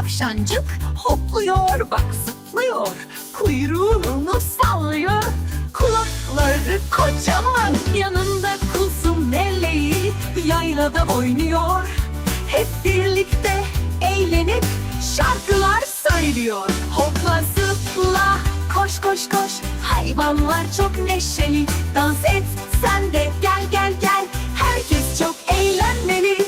Tavşancık hopluyor bak zıplıyor Kuyruğunu sallıyor. Kulakları kocaman Yanında kuzu meleği Yaylada oynuyor. Hep birlikte eğlenip Şarkılar söylüyor. Hopla zıpla koş koş koş. Hayvanlar çok neşeli. Dans et sen de gel gel gel. Herkes çok eğlenmeli.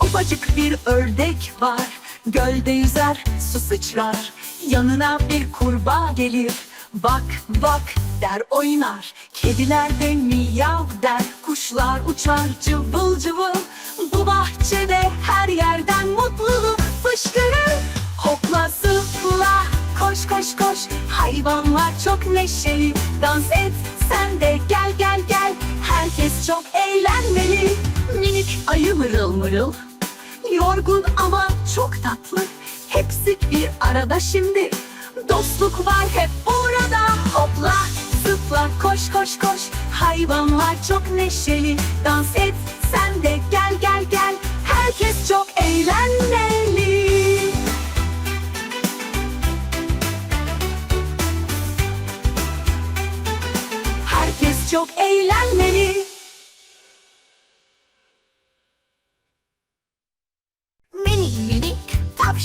Ufacık bir ördek var Gölde yüzer su sıçrar. Yanına bir kurbağa gelir. Bak bak der oynar. Kediler de miyav der. Kuşlar uçar cıvıl cıvıl. Bu bahçede her yerden mutluluk fışkırır. Hopla zıpla koş koş koş. Hayvanlar çok neşeli. Dans et sen de gel gel gel. Herkes çok eğlenmeli. Minik ayı mırıl mırıl Yorgun ama çok tatlı. Hepsi bir arada şimdi. Dostluk var hep burada. Hopla zıpla koş koş koş. Hayvanlar çok neşeli. Dans et sen de gel gel gel. Herkes çok eğlenmeli. Herkes çok eğlenmeli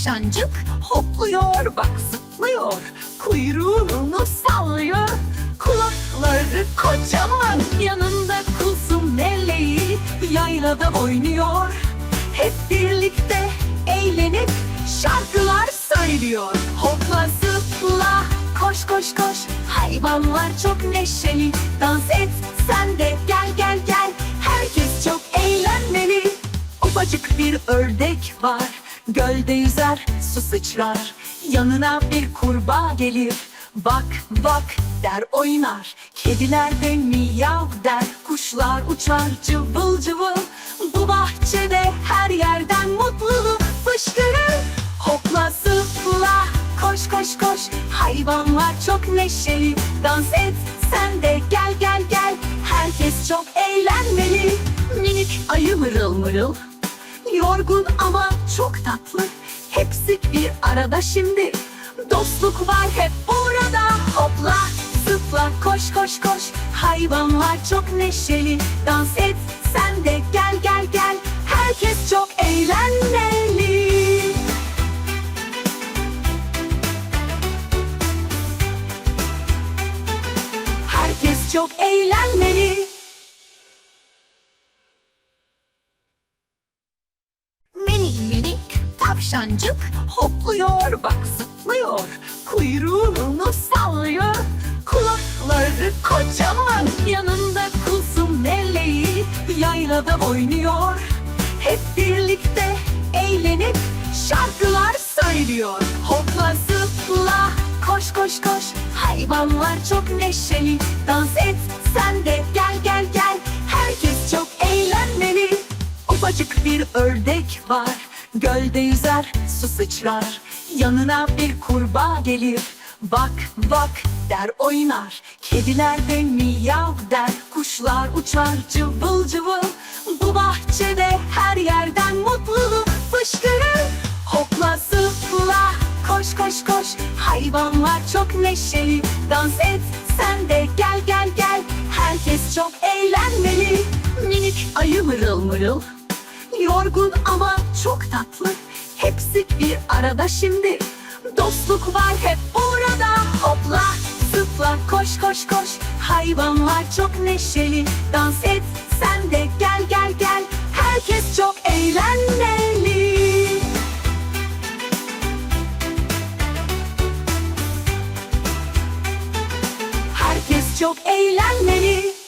tavşancık hopluyor bak zıplıyor Kuyruğunu sallıyor. Kulakları kocaman Yanında kuzu meleği Yaylada oynuyor. Hep birlikte eğlenip Şarkılar söylüyor. Hopla zıpla koş koş koş. Hayvanlar çok neşeli. Dans et sen de gel gel gel. Herkes çok eğlenmeli. Ufacık bir ördek var Gölde yüzer su sıçrar. Yanına bir kurbağa gelir. Bak bak der oynar. Kediler de miyav der. Kuşlar uçar cıvıl cıvıl. Bu bahçede her yerden mutluluk fışkırır. Hopla zıpla koş koş koş. Hayvanlar çok neşeli. Dans et sen de gel gel gel. Herkes çok eğlenmeli. Minik ayı mırıl mırıl Yorgun ama çok tatlı. Hepsi bir arada şimdi. Dostluk var hep burada. Hopla zıpla koş koş koş. Hayvanlar çok neşeli. Dans et sen de gel gel gel. Herkes çok eğlenmeli. Herkes çok eğlenmeli tavşancık hopluyor bak zıplıyor Kuyruğunu sallıyor. Kulakları kocaman Yanında kuzu meleği Yaylada oynuyor. Hep birlikte eğlenip Şarkılar söylüyor. Hopla zıpla koş koş koş. Hayvanlar çok neşeli. Dans et sen de gel gel gel. Herkes çok eğlenmeli. Ufacık bir ördek var Gölde yüzer su sıçrar. Yanına bir kurbağa gelir. Bak bak der oynar. Kediler de miyav der Kuşlar uçar cıvıl cıvıl. Bu bahçede her yerden mutluluk fışkırır. Hopla zıpla koş koş koş. Hayvanlar çok neşeli. Dans et sen de gel gel gel. Herkes çok eğlenmeli. Minik ayı mırıl mırıl Yorgun ama çok tatlı. Hepsi bir arada şimdi. Dostluk var hep burada Hopla zıpla koş koş koş. Hayvanlar çok neşeli. Dans et sen de gel gel gel. Herkes çok eğlenmeli. Herkes çok eğlenmeli